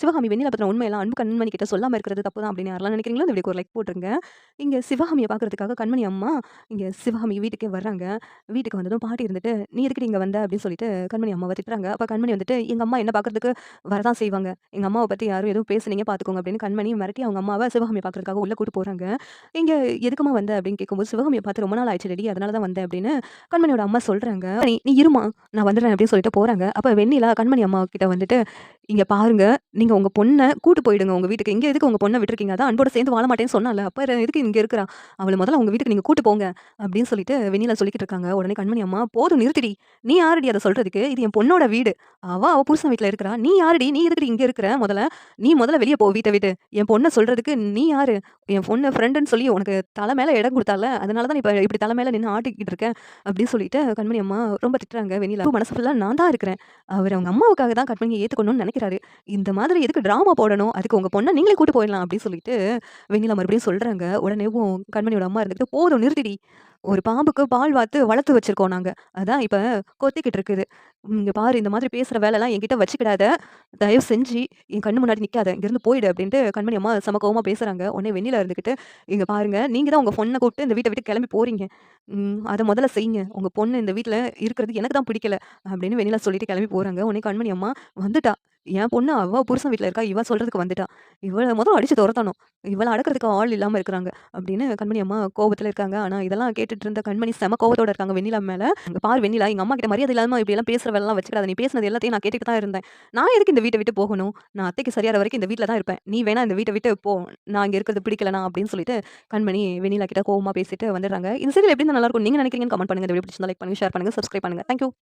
சிவகாமி வெண்ணில பத்தின உண்மையெல்லாம் அன்பு கண்மணி கிட்ட சொல்லாமல் இருக்கிறது தப்பு தான் அப்படின்னு யாரெல்லாம் நினைக்கிறீங்களோ இந்த வீடியோ ஒரு லைக் போட்டுருங்க. இங்கே சிவகாமியை பார்க்குறதுக்காக கண்மணி அம்மா இங்கே சிவகாமி வீட்டுக்கே வர்றாங்க. வீட்டுக்கு வந்ததும் பாட்டி இருந்துட்டு நீ எதுக்கு இங்கே வந்த? அப்படின்னு சொல்லிட்டு கண்மணி அம்மாவை திட்டுறாங்க. அப்போ கண்மணி வந்துட்டு எங்கள் அம்மா என்ன பார்க்குறதுக்கு வரதான் செய்வாங்க. எங்கள் அம்மாவை பற்றி யாரும் எதுவும் பேசுனீங்க பார்த்துக்கோங்க அப்படின்னு கண்மணி மிரட்டி அவங்க அம்மாவை சிவகாமியை பார்க்கறதுக்காக உள்ள கூட்டு போகிறாங்க இங்கே எதுக்குமா வந்த? அப்படின்னு கேட்கும்போது சிவகாமியை பார்த்து ரொம்ப நாள் ஆயிடுச்சு ரெடி அதனால தான் வந்தேன் அப்படின்னு கண்மணியோட அம்மா சொல்கிறாங்க நீ இருமா நான் வந்துடுறேன் அப்படின்னு சொல்லிட்டு போகிறாங்க அப்போ வெண்ணிலா கண்மணி அம்மா கிட்ட வந்துட்டு இங்க பாருங்க நீங்க உங்க பொண்ணை கூட்டு போயிடுங்க. உங்க வீட்டுக்கு இங்க எதுக்கு உங்க பொண்ணை விட்டுருக்கீங்க? அதான் அன்போட சேர்ந்து வாழ மாட்டேன்னு சொன்னால. அப்ப எதுக்கு இங்க இருக்கிறா? அவளை முதல்ல உங்க வீட்டுக்கு நீங்க கூட்டு போங்க அப்படின்னு சொல்லிட்டு வெண்ணிலா சொல்லிட்டு இருக்காங்க. உடனே கண்மணி அம்மா போதும் நிறுத்திடி. நீ யாரடி அதை சொல்றதுக்கு? இது என் பொண்ணோட வீடு. அவ அவ புருஷன் வீட்டுல இருக்கிறா. நீ யாரடி? நீ எதுக்கு இங்க இருக்கிற? முதல்ல நீ முதல்ல வெளியே போ வீட்டை விட்டு. என் பொண்ணை சொல்றதுக்கு நீ யாரு? என் பொண்ணை ஃப்ரெண்டுன்னு சொல்லி உனக்கு தலை மேல இடம் கொடுத்தால? அதனால தான் இப்ப இப்படி தலை மேல நின்று ஆட்டிக்கிட்டு இருக்கேன் அப்படின்னு சொல்லிட்டு கண்மணி அம்மா ரொம்ப திட்டுறாங்க வெண்ணிலா. மனசு ஃபுல்லா நான் தான் இருக்கிறேன். அவர் அவங்க அம்மாவுக்காக தான் கண்மணியை ஏத்துக்கணும்னு நினைக்கிறாரு இந்த மாதிரி எதுக்கு ட்ராமா போடணும்? அதுக்கு உங்கள் பொண்ணை நீங்களே கூட்டு போயிடலாம் அப்படின்னு சொல்லிட்டு வெண்ணிலா மறுபடியும் சொல்கிறாங்க உடனேவும் கண்மணியோட அம்மா இருந்துட்டு போதும் நிறுத்திடி. ஒரு பாம்புக்கு பால் வாத்து வளர்த்து வச்சிருக்கோம் நாங்கள் அதான் இப்போ கொத்திக்கிட்டு இருக்குது. இங்கே பாரு இந்த மாதிரி பேசுகிற வேலைலாம் என்கிட்ட வச்சுக்கிடாத. தயவு செஞ்சு என் கண்ணு முன்னாடி நிற்காத இங்கேருந்து போயிடு அப்படின்ட்டு கண்மணி அம்மா செம கோவமாக பேசுகிறாங்க உடனே வெண்ணில இருந்துக்கிட்டு இங்கே பாருங்கள் நீங்கள் தான் உங்கள் பொண்ணை கூப்பிட்டு இந்த வீட்டை விட்டு கிளம்பி போகிறீங்க அதை முதல்ல செய்யுங்க. உங்கள் பொண்ணு இந்த வீட்டில் இருக்கிறது எனக்கு தான் பிடிக்கல. அப்படின்னு வெண்ணிலா சொல்லிட்டு கிளம்பி போகிறாங்க உடனே கண்மணி அம்மா வந்துட்டா. என் பொண்ணு அவ்வளோ புருஷன் வீட்டில் இருக்கா. இவள் சொல்கிறதுக்கு வந்துட்டா. இவளை முதல்ல அடித்து துரத்தணும். இவளை அடக்கிறதுக்கு ஆள் இல்லாமல் இருக்கிறாங்க. அப்படின்னு கண்மணி அம்மா கோபத்தில் இருக்காங்க. ஆனால் இதெல்லாம் கேட்டு கேட்டுட்டு இருந்த கண்மணி செம கோவத்தோட இருக்காங்க வெண்ணிலா மேல. அங்க பார் வெண்ணிலா எங்க அம்மா கிட்ட மரியாதை இல்லாம இப்படி எல்லாம் வச்சுக்காத. நீ பேசுனது எல்லாத்தையும் நான் கேட்டுட்டு தான் இருந்தேன். நான் எதுக்கு இந்த வீட்டை விட்டு போகணும்? நான் அத்தைக்கு சரியாத வரைக்கும் இந்த வீட்டில் தான் இருப்பேன். நீ வேணா இந்த வீட்டை விட்டு போ. நான் இங்க இருக்கிறது பிடிக்கலனா அப்படின்னு சொல்லிட்டு கண்மணி வெண்ணிலா கிட்ட கோவமா பேசிட்டு வந்துடுறாங்க. இந்த சீரியல் எப்படி நல்லா இருக்கும்? நீங்க நினைக்கிறீங்கன்னு கமெண்ட் பண்ணுங்க. வீடியோ பிடிச்சிருந்தா லைக் பண்ணுங்க ஷேர் பண்ணுங்க சப்ஸ்கிரைப் பண்ணுங்க. தேங்க்யூ